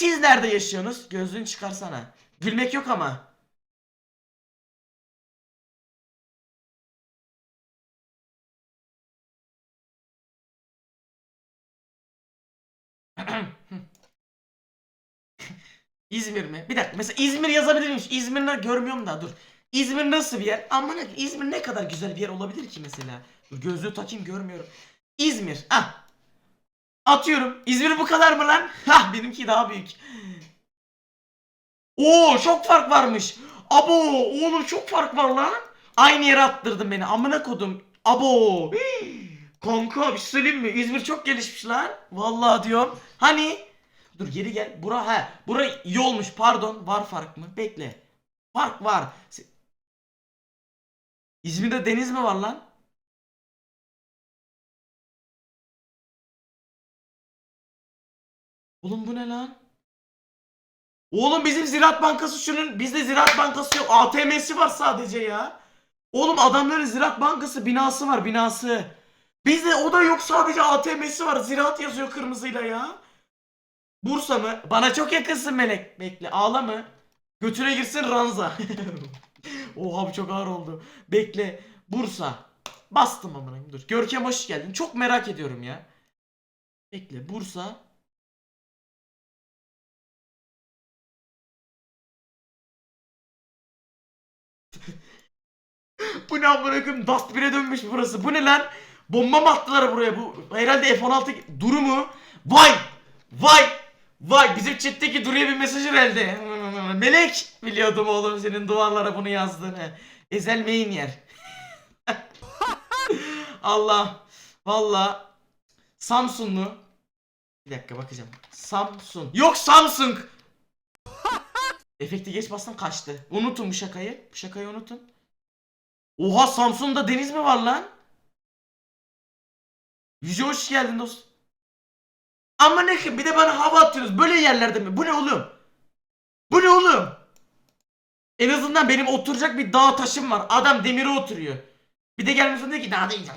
Siz nerede yaşıyorsunuz? Gözlüğünü çıkarsana. Gülmek yok ama. İzmir mi? Bir dakika mesela İzmir yazabilir miyim? İzmir ne görmüyorum da dur. İzmir nasıl bir yer? Aman İzmir ne kadar güzel bir yer olabilir ki mesela? Dur gözlüğü takayım görmüyorum. İzmir. Ah. Atıyorum. İzmir bu kadar mı lan? Hah benimki daha büyük. Oo çok fark varmış. Abo oğlum çok fark var lan. Aynı yere attırdın beni. Amına kodum. Abo. Hii. Kanka bir şey söyleyeyim mi? İzmir çok gelişmiş lan. Vallahi diyorum. Hani? Dur geri gel. Bura ha. Bura iyi olmuş. Pardon. Var fark mı? Bekle. Fark var. İzmir'de deniz mi var lan? Oğlum bu ne lan? Oğlum bizim Ziraat Bankası şunun bizde Ziraat Bankası yok. ATM'si var sadece ya. Oğlum adamların Ziraat Bankası binası var binası. Bizde o da yok sadece ATM'si var. Ziraat yazıyor kırmızıyla ya. Bursa mı? Bana çok yakınsın Melek. Bekle ağla mı? Götüne girsin ranza. Oha bu çok ağır oldu. Bekle. Bursa. Bastım amına dur. Görkem hoş geldin. Çok merak ediyorum ya. Bekle Bursa. Bu ne amına koyayım? Dust 1'e dönmüş burası. Bu ne lan? Bomba mı attılar buraya? Bu herhalde F16 Duru mu? Vay! Vay! Vay! Bizim chat'teki Duru'ya bir mesaj herhalde. Melek! Biliyordum oğlum senin duvarlara bunu yazdığını. Ezelmeyin yer. Allah. Valla. Samsunlu. Bir dakika bakacağım. Samsun. Yok Samsung. Efekti geç bastım kaçtı. Unutun bu şakayı. Bu şakayı unutun. Oha Samsun'da deniz mi var lan? Yüce hoş geldin dost. Ama ne ki bir de bana hava atıyorsunuz böyle yerlerde mi? Bu ne oğlum? Bu ne oğlum? En azından benim oturacak bir dağ taşım var. Adam demire oturuyor. Bir de gelmiyorsun diyor ki dağ değil.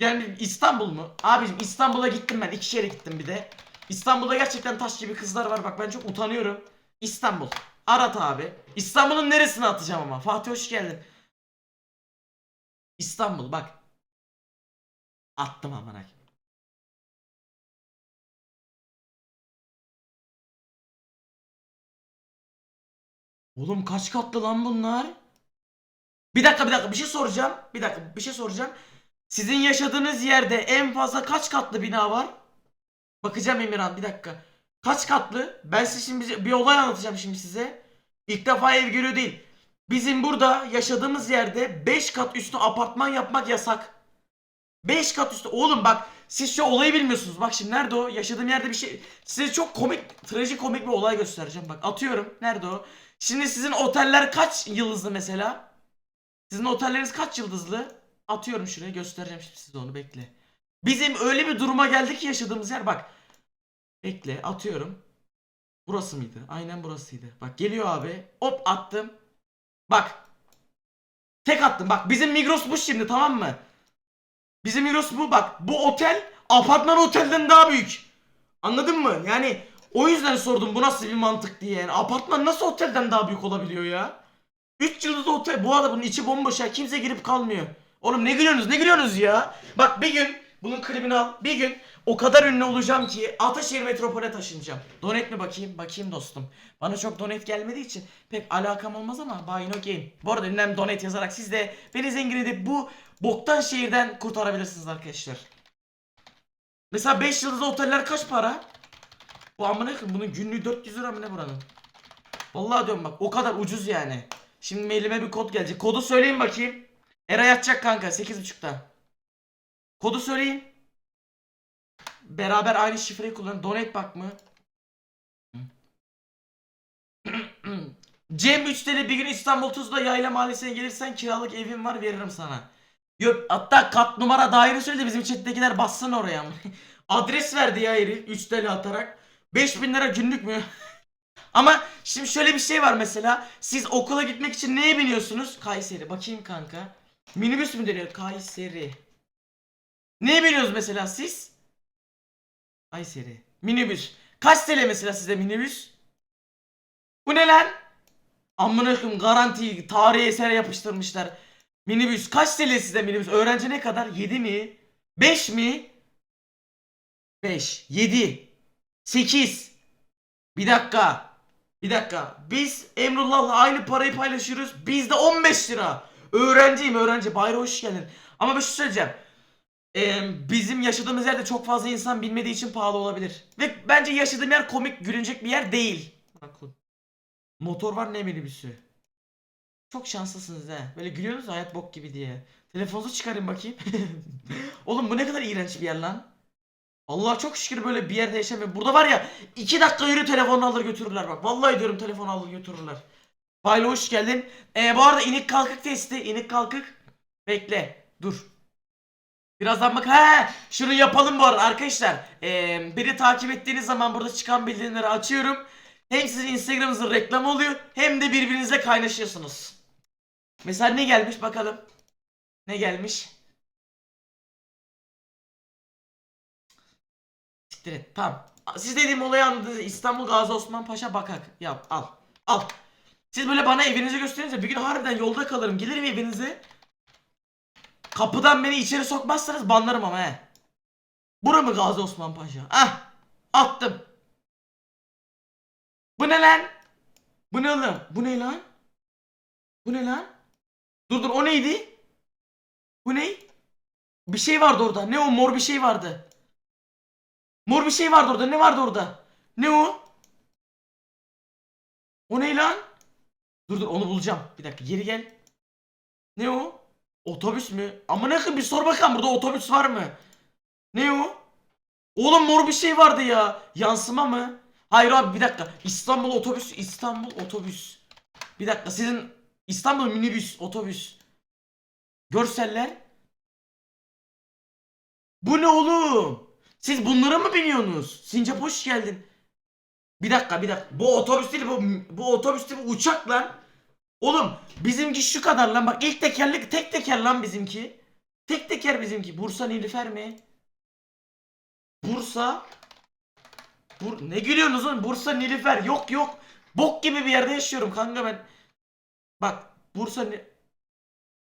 Yani İstanbul mu? Abicim İstanbul'a gittim ben. İki yere gittim bir de. İstanbul'da gerçekten taş gibi kızlar var. Bak ben çok utanıyorum. İstanbul. Arat abi. İstanbul'un neresine atacağım ama? Fatih hoş geldin. İstanbul bak. Attım amına. Oğlum kaç katlı lan bunlar? Bir dakika bir dakika bir şey soracağım. Bir dakika bir şey soracağım. Sizin yaşadığınız yerde en fazla kaç katlı bina var? Bakacağım Emirhan bir dakika. Kaç katlı? Ben size şimdi bir- olay anlatacağım şimdi size. İlk defa ev görüyor değil. Bizim burada yaşadığımız yerde 5 kat üstü apartman yapmak yasak. 5 kat üstü. Oğlum bak siz şu olayı bilmiyorsunuz. Bak şimdi nerede o? Yaşadığım yerde bir şey. Size çok komik, trajikomik bir olay göstereceğim. Bak atıyorum. Nerede o? Şimdi sizin oteller kaç yıldızlı mesela? Sizin otelleriniz kaç yıldızlı? Atıyorum şuraya göstereceğim şimdi size onu bekle. Bizim öyle bir duruma geldik ki yaşadığımız yer bak. Bekle atıyorum. Burası mıydı? Aynen burasıydı. Bak geliyor abi. Hop attım. Bak. Tek attım. Bak bizim Migros bu şimdi tamam mı? Bizim Migros bu bak. Bu otel apartman otelden daha büyük. Anladın mı? Yani o yüzden sordum bu nasıl bir mantık diye. Yani apartman nasıl otelden daha büyük olabiliyor ya? 3 yıldızlı otel. Bu arada bunun içi bomboş ya. Kimse girip kalmıyor. Oğlum ne gülüyorsunuz ne gülüyorsunuz ya? Bak bir gün bunun klibini al. Bir gün o kadar ünlü olacağım ki Ataşehir metropole taşınacağım. Donet mi bakayım? Bakayım dostum. Bana çok donet gelmediği için pek alakam olmaz ama buy no game. Bu arada ünlem donet yazarak siz de beni zengin edip bu boktan şehirden kurtarabilirsiniz arkadaşlar. Mesela 5 yıldızlı oteller kaç para? Bu amına bunun günlüğü 400 lira mı ne buranın? Vallahi diyorum bak o kadar ucuz yani. Şimdi mailime bir kod gelecek. Kodu söyleyin bakayım. Era yatacak kanka 8.30'da. Kodu söyleyin. Beraber aynı şifreyi kullanın. Donate bak mı? Cem 3 TL bir gün İstanbul Tuzla Yayla Mahallesi'ne gelirsen kiralık evim var veririm sana. Yok hatta kat numara daire söyle bizim chat'tekiler bassın oraya. Adres verdi ya herif 3 TL atarak. 5000 lira günlük mü? Ama şimdi şöyle bir şey var mesela. Siz okula gitmek için neye biniyorsunuz? Kayseri. Bakayım kanka. Minibüs mü deniyor? Kayseri. Neye biniyorsunuz mesela siz? Kayseri. Minibüs. Kaç TL mesela size minibüs? Bu ne lan? Amına koyayım garanti tarihi esere yapıştırmışlar. Minibüs kaç TL size minibüs? Öğrenci ne kadar? 7 mi? 5 mi? 5, 7, 8. Bir dakika. Bir dakika. Biz Emrullah'la aynı parayı paylaşıyoruz. Bizde 15 lira. Öğrenciyim öğrenci. Bayra hoş geldin. Ama bir şey söyleyeceğim. Ee, bizim yaşadığımız yerde çok fazla insan bilmediği için pahalı olabilir. Ve bence yaşadığım yer komik gülünecek bir yer değil. Bakın. Motor var ne minibüsü. Çok şanslısınız he. Böyle gülüyorsunuz ya, hayat bok gibi diye. Telefonunuzu çıkarın bakayım. Oğlum bu ne kadar iğrenç bir yer lan. Allah çok şükür böyle bir yerde yaşamıyorum. Burada var ya 2 dakika yürü telefonu alır götürürler bak. Vallahi diyorum telefonu alır götürürler. Bayla hoş geldin. Ee, bu arada inik kalkık testi. inik kalkık. Bekle. Dur. Birazdan bak. He, şunu yapalım bu arada arkadaşlar. Ee, beni takip ettiğiniz zaman burada çıkan bildirimleri açıyorum. Hem sizin Instagram'ınızın reklamı oluyor hem de birbirinizle kaynaşıyorsunuz. Mesela ne gelmiş bakalım. Ne gelmiş? Siktir et. Tamam. Siz dediğim olayı anladınız. İstanbul Gazi Osman Paşa Bakak. Yap al. Al. Siz böyle bana evinizi gösterince bir gün harbiden yolda kalırım. Gelirim evinize. Kapıdan beni içeri sokmazsanız banlarım ama he. Bura mı Gazi Osman Paşa? Ah. Attım. Bu ne lan? Bu ne oğlum? Bu ne lan? Bu ne lan? Dur dur o neydi? Bu ne? Bir şey vardı orada. Ne o mor bir şey vardı. Mor bir şey vardı orada. Ne vardı orada? Ne o? O ne lan? Dur dur onu bulacağım. Bir dakika geri gel. Ne o? Otobüs mü? Ama ne bir sor bakalım burada otobüs var mı? Ne o? Oğlum mor bir şey vardı ya. Yansıma mı? Hayır abi bir dakika. İstanbul otobüs, İstanbul otobüs. Bir dakika sizin İstanbul minibüs, otobüs. Görseller. Bu ne oğlum? Siz bunlara mı biniyorsunuz? Sincap hoş geldin. Bir dakika bir dakika. Bu otobüs değil bu, bu otobüs değil bu uçak lan. Oğlum bizimki şu kadar lan bak ilk tekerlek tek teker lan bizimki. Tek teker bizimki. Bursa Nilüfer mi? Bursa Bur ne gülüyorsunuz oğlum? Bursa Nilüfer yok yok. Bok gibi bir yerde yaşıyorum kanka ben. Bak Bursa Ni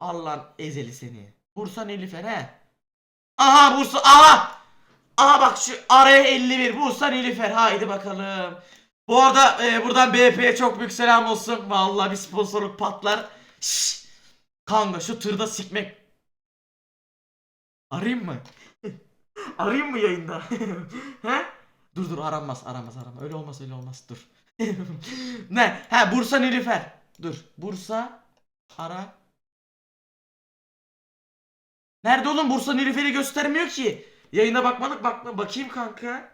Allah'ın ezeli seni. Bursa Nilüfer he. Aha Bursa aha. Aha bak şu araya 51 Bursa Nilüfer haydi bakalım. Bu arada e, buradan BP'ye çok büyük selam olsun. Vallahi bir sponsorluk patlar. Şşş. Kanka şu tırda sikmek. Arayayım mı? Arayayım mı yayında? He? Dur dur aranmaz aramaz aramaz. Öyle olmaz öyle olmaz dur. ne? Ha Bursa Nilüfer. Dur. Bursa ara. Nerede oğlum Bursa Nilüfer'i göstermiyor ki. Yayına bakmalık bakma bakayım kanka.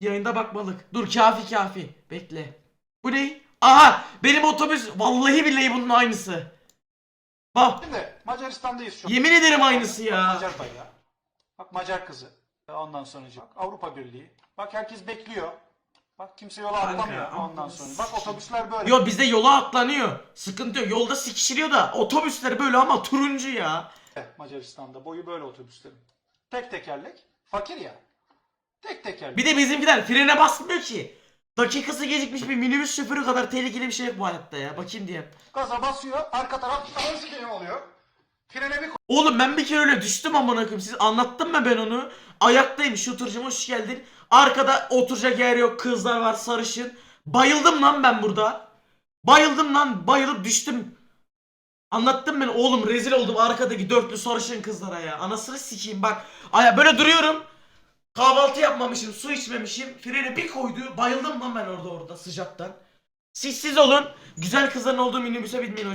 Yayında bakmalık. Dur kafi kafi. Bekle. Bu ne? Aha benim otobüs. Vallahi billahi bunun aynısı. Bak Şimdi Macaristan'dayız şu an. yemin ederim aynısı ya. Macar bayrağı. Bak Macar kızı. Ondan sonra bak Avrupa Birliği. Bak herkes bekliyor. Bak kimse yola Kanka, atlamıyor ondan sonra. Bak otobüsler böyle. Yo bizde yola atlanıyor. Sıkıntı yok. Yolda sikişiliyor da otobüsler böyle ama turuncu ya. Macaristan'da boyu böyle otobüslerin. Tek tekerlek. Fakir ya. Tek tekerlek. Bir de bizimkiler frene basmıyor ki. Dakikası gecikmiş bir minibüs şoförü kadar tehlikeli bir şey yok bu hayatta ya. Bakayım diye. Gaza basıyor. Arka taraf ağır sikeyim oluyor. Frene bir Oğlum ben bir kere öyle düştüm amına koyayım. Siz anlattım mı ben onu? Ayaktayım. Şuturcum hoş geldin. Arkada oturacak yer yok. Kızlar var sarışın. Bayıldım lan ben burada. Bayıldım lan. Bayılıp düştüm. Anlattım ben oğlum rezil oldum arkadaki dörtlü sarışın kızlara ya. Anasını sikeyim bak. Aya böyle duruyorum. Kahvaltı yapmamışım, su içmemişim. Freni bir koydu. Bayıldım lan ben orada orada sıcaktan. Siz siz olun. Güzel kızların olduğu minibüse binmeyin.